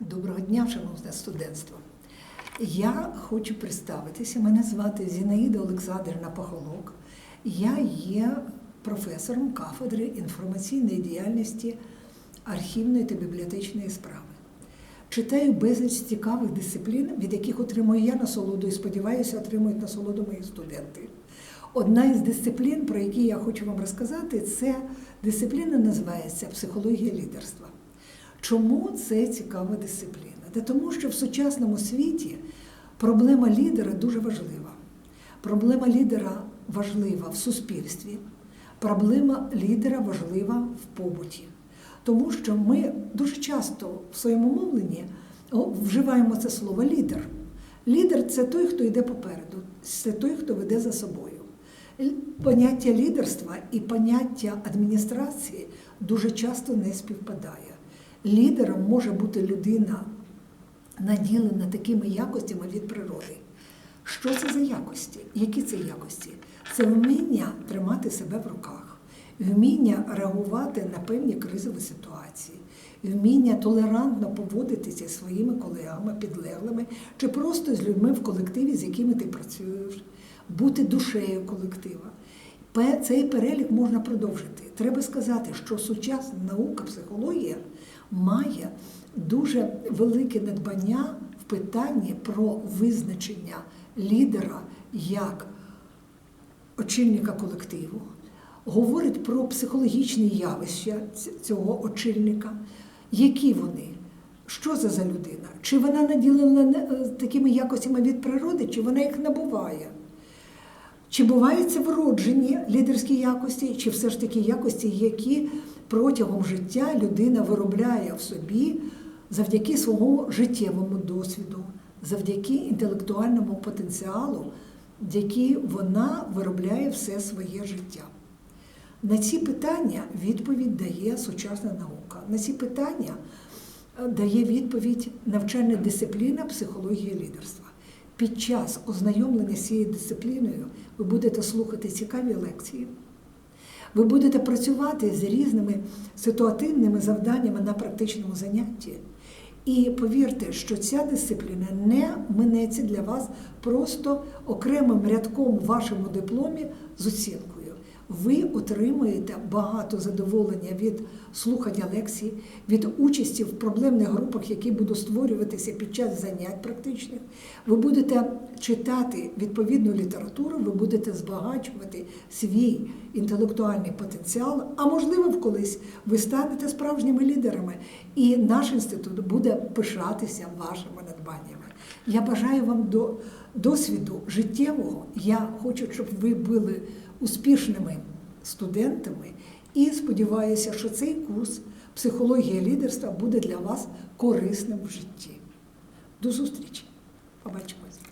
Доброго дня, шановне студентство. Я хочу представитися. Мене звати Зінаїда Олександрівна Пахолок. Я є професором кафедри інформаційної діяльності архівної та бібліотечної справи. Читаю безліч цікавих дисциплін, від яких отримую я насолоду і сподіваюся, отримують насолоду мої студенти. Одна із дисциплін, про які я хочу вам розказати, це дисципліна називається психологія лідерства. Чому це цікава дисципліна? Та тому, що в сучасному світі проблема лідера дуже важлива. Проблема лідера важлива в суспільстві, проблема лідера важлива в побуті. Тому що ми дуже часто в своєму мовленні вживаємо це слово лідер. Лідер це той, хто йде попереду, це той, хто веде за собою. Поняття лідерства і поняття адміністрації дуже часто не співпадає. Лідером може бути людина, наділена такими якостями від природи. Що це за якості? Які це якості? Це вміння тримати себе в руках, вміння реагувати на певні кризові ситуації, вміння толерантно поводитися зі своїми колегами, підлеглими чи просто з людьми в колективі, з якими ти працюєш, бути душею колектива. Цей перелік можна продовжити. Треба сказати, що сучасна наука, психологія має дуже велике надбання в питанні про визначення лідера як очільника колективу, говорить про психологічні явища цього очільника, які вони, що це за людина, чи вона наділена е, такими якостями від природи, чи вона їх набуває. Чи бувають це вроджені лідерські якості, чи все ж таки якості, які протягом життя людина виробляє в собі завдяки своєму життєвому досвіду, завдяки інтелектуальному потенціалу, який вона виробляє все своє життя? На ці питання відповідь дає сучасна наука. На ці питання е, дає відповідь навчальна дисципліна психологія лідерства. Під час ознайомлення з цією дисципліною ви будете слухати цікаві лекції, ви будете працювати з різними ситуативними завданнями на практичному занятті. І повірте, що ця дисципліна не минеться для вас просто окремим рядком в вашому дипломі з оцінкою. Ви отримуєте багато задоволення від слухання лекцій, від участі в проблемних групах, які будуть створюватися під час занять практичних. Ви будете читати відповідну літературу, ви будете збагачувати свій інтелектуальний потенціал, а можливо, колись ви станете справжніми лідерами, і наш інститут буде пишатися вашими надбаннями. Я бажаю вам до досвіду життєвого. Я хочу, щоб ви були успішними студентами і сподіваюся, що цей курс психологія лідерства буде для вас корисним в житті. До зустрічі! Побачимось!